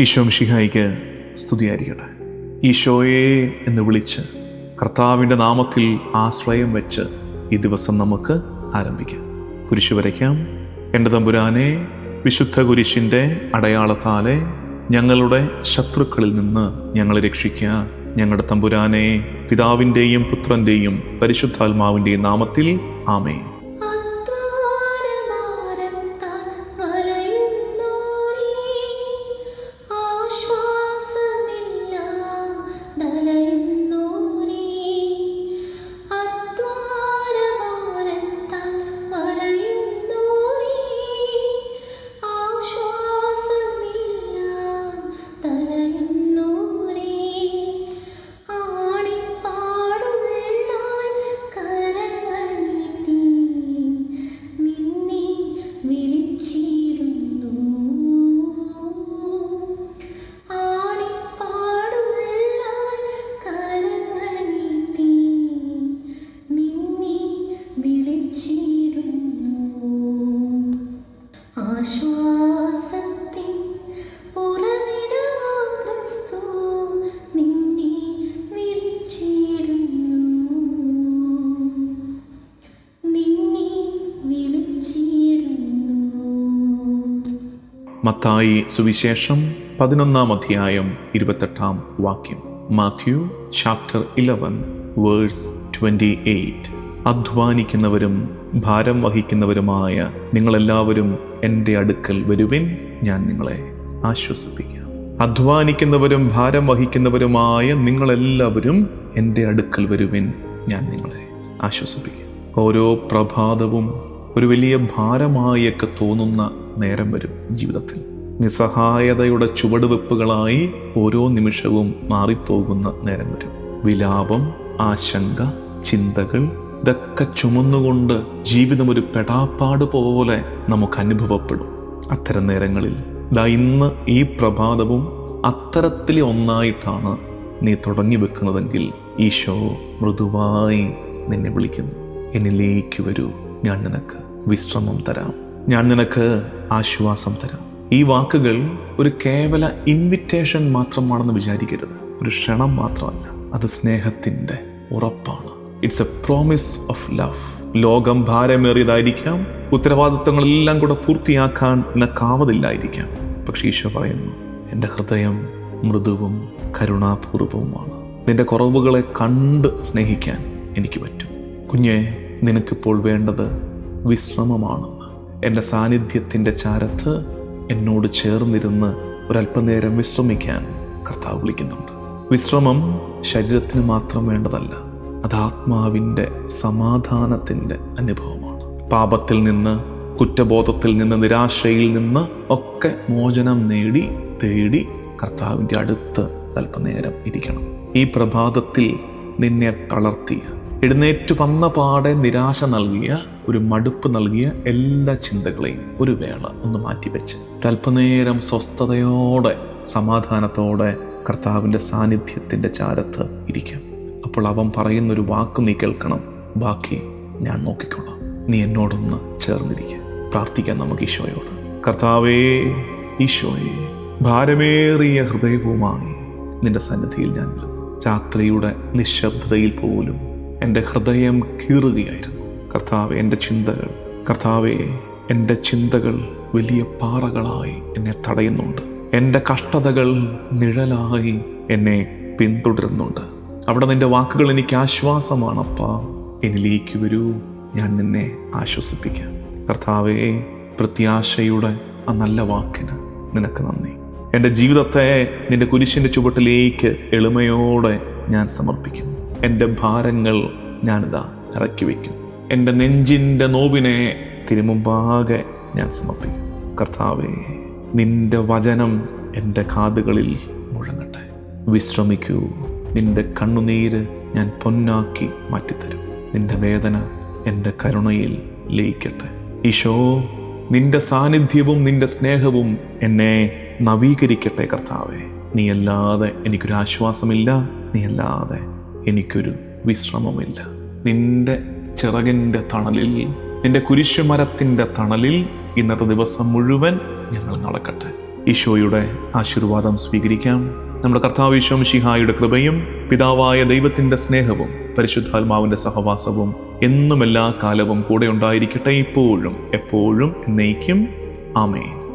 ഈശോ മിഷിഹായിക്ക് സ്തുതിയായിരിക്കട്ടെ. ഈശോയെ എന്ന് വിളിച്ച് കർത്താവിന്റെ നാമത്തിൽ ആശ്രയം വെച്ച് ഈ ദിവസം നമുക്ക് ആരംഭിക്കാം. കുരിശ് വരയ്ക്കാം. എന്റെ തമ്പുരാനെ വിശുദ്ധ കുരിശിന്റെ അടയാളത്താലെ ഞങ്ങളുടെ ശത്രുക്കളിൽ നിന്ന് ഞങ്ങളെ രക്ഷിക്കുക ഞങ്ങളുടെ തമ്പുരാനെ പിതാവിന്റെയും പുത്രന്റെയും പരിശുദ്ധാത്മാവിന്റെയും നാമത്തിൽ ആമേ മത്തായി സുവിശേഷം പതിനൊന്നാം അധ്യായം ഇരുപത്തെട്ടാം വാക്യം. Matthew chapter eleven verse twenty eight അധ്വാനിക്കുന്നവരും ഭാരം വഹിക്കുന്നവരുമായ നിങ്ങളെല്ലാവരും എന്റെ അടുക്കൽ വരുവിൻ ഞാൻ നിങ്ങളെ ആശ്വസിപ്പിക്കാം. അധ്വാനിക്കുന്നവരും ഭാരം വഹിക്കുന്നവരുമായ നിങ്ങളെല്ലാവരും എന്റെ അടുക്കൽ വരുവിൻ ഞാൻ നിങ്ങളെ ആശ്വസിപ്പിക്കാം. ഓരോ പ്രഭാതവും ഒരു വലിയ ഭാരമായൊക്കെ തോന്നുന്ന നേരം വരും ജീവിതത്തിൽ. നിസ്സഹായതയുടെ ചുവടുവെപ്പുകളായി ഓരോ നിമിഷവും മാറിപ്പോകുന്ന നേരം വരും. വിലാപം ആശങ്ക ചിന്തകൾ ഇതൊക്കെ ചുമന്നുകൊണ്ട് ജീവിതം ഒരു പെടാപ്പാട് പോലെ നമുക്ക് അനുഭവപ്പെടും അത്തരം നേരങ്ങളിൽ ദാ ഇന്ന് ഈ പ്രഭാതവും അത്തരത്തിലെ ഒന്നായിട്ടാണ് നീ തുടങ്ങി വെക്കുന്നതെങ്കിൽ ഈശോ മൃദുവായി നിന്നെ വിളിക്കുന്നു. എന്നിലേക്ക് വരൂ. ഞാൻ നിനക്ക് വിശ്രമം തരാം. ഞാൻ നിനക്ക് ആശ്വാസം തരാം. ഈ വാക്കുകൾ ഒരു കേവല ഇൻവിറ്റേഷൻ മാത്രമാണെന്ന് വിചാരിക്കരുത്. ഒരു ക്ഷണം മാത്രമല്ല. അത് സ്നേഹത്തിന്റെ ഉറപ്പാണ്. It's a promise of love ലോകം ഭാരമേറിയതായിരിക്കാം. ഉത്തരവാദിത്തങ്ങളെല്ലാം കൂടെ പൂർത്തിയാക്കാൻ നിനക്കാവതില്ലായിരിക്കാം പക്ഷേ ഈശോ പറയുന്നു എന്റെ ഹൃദയം മൃദുവും കരുണാപൂർവവുമാണ്. നിന്റെ കുറവുകളെ കണ്ട് സ്നേഹിക്കാൻ എനിക്ക് പറ്റും. കുഞ്ഞെ നിനക്കിപ്പോൾ വേണ്ടത് വിശ്രമമാണെന്ന് എന്റെ സാന്നിധ്യത്തിന്റെ ചാരത്ത് എന്നോട് ചേർന്നിരുന്ന് ഒരല്പനേരം വിശ്രമിക്കാൻ കർത്താവ് വിളിക്കുന്നുണ്ട്. വിശ്രമം ശരീരത്തിന് മാത്രം വേണ്ടതല്ല അത് ആത്മാവിന്റെ സമാധാനത്തിന്റെ അനുഭവമാണ്. പാപത്തിൽ നിന്ന് കുറ്റബോധത്തിൽ നിന്ന് നിരാശയിൽ നിന്ന് ഒക്കെ മോചനം നേടി തേടി കർത്താവിന്റെ അടുത്ത് അല്പനേരം ഇരിക്കണം. ഈ പ്രഭാതത്തിൽ നിന്നെ തളർത്തിയ എഴുന്നേറ്റ് വന്ന പാടെ നിരാശ നൽകിയ ഒരു മടുപ്പ് നൽകിയ എല്ലാ ചിന്തകളെയും ഒരു വേള ഒന്ന് മാറ്റിവെച്ച്. ഒരല്പനേരം സ്വസ്ഥതയോടെ സമാധാനത്തോടെ കർത്താവിന്റെ സാന്നിധ്യത്തിന്റെ ചാരത്ത് ഇരിക്കാം. അപ്പോൾ അവൻ പറയുന്നൊരു വാക്ക് നീ കേൾക്കണം. ബാക്കി ഞാൻ നോക്കിക്കൊള്ളാം നീ എന്നോടൊന്ന് ചേർന്നിരിക്കുക പ്രാർത്ഥിക്കാം നമുക്ക് ഈശോയോട്. കർത്താവേ ഈശോയെ ഭാരമേറിയ ഹൃദയവുമായി നിന്റെ സന്നിധിയിൽ ഞാൻ വരുന്നു രാത്രിയുടെ നിശബ്ദതയിൽ പോലും എന്റെ ഹൃദയം കീറുകയായിരുന്നു. കർത്താവെ എന്റെ ചിന്തകൾ കർത്താവെ എന്റെ ചിന്തകൾ വലിയ പാറകളായി എന്നെ തടയുന്നുണ്ട്. എന്റെ കഷ്ടതകൾ നിഴലായി എന്നെ പിന്തുടരുന്നുണ്ട്. അവിടെ നിന്റെ വാക്കുകൾ എനിക്ക് ആശ്വാസമാണപ്പാ എന്നിലേക്ക് വരൂ ഞാൻ നിന്നെ ആശ്വസിപ്പിക്കാം. കർത്താവെ പ്രത്യാശയുടെ ആ നല്ല വാക്കിന് നിനക്ക് നന്ദി. എന്റെ ജീവിതത്തെ നിന്റെ കുരിശിന്റെ ചുവട്ടിലേക്ക് എളിമയോടെ ഞാൻ സമർപ്പിക്കുന്നു. എന്റെ ഭാരങ്ങൾ ഞാനിതാ ഇറക്കി വയ്ക്കും എന്റെ നെഞ്ചിന്റെ നോവിനെ തിരുമുമ്പാകെ ഞാൻ സമർപ്പിക്കും. കർത്താവേ നിന്റെ വചനം എന്റെ കാതുകളിൽ മുഴങ്ങട്ടെ. വിശ്രമിക്കൂ. നിന്റെ കണ്ണുനീര് ഞാൻ പൊന്നാക്കി മാറ്റിത്തരും. നിന്റെ വേദന എന്റെ കരുണയിൽ ലയിക്കട്ടെ. ഈശോ നിന്റെ സാന്നിധ്യവും നിന്റെ സ്നേഹവും എന്നെ നവീകരിക്കട്ടെ കർത്താവെ. നീയല്ലാതെ എനിക്കൊരു ആശ്വാസമില്ല നീയല്ലാതെ എനിക്കൊരു വിശ്രമമില്ല നിന്റെ ചിറകിന്റെ തണലിൽ നിന്റെ കുരിശുമരത്തിന്റെ തണലിൽ ഇന്നത്തെ ദിവസം മുഴുവൻ ഞങ്ങൾ നടക്കട്ടെ. ഈശോയുടെ ആശീർവാദം സ്വീകരിക്കാം. നമ്മുടെ കർത്താവ് ഈശോ മിശിഹായുടെ കൃപയും പിതാവായ ദൈവത്തിന്റെ സ്നേഹവും പരിശുദ്ധാത്മാവിന്റെ സഹവാസവും എന്നും എല്ലാ കാലവും കൂടെ ഉണ്ടായിരിക്കട്ടെ ഇപ്പോഴും എപ്പോഴും എന്നേക്കും. ആമേൻ.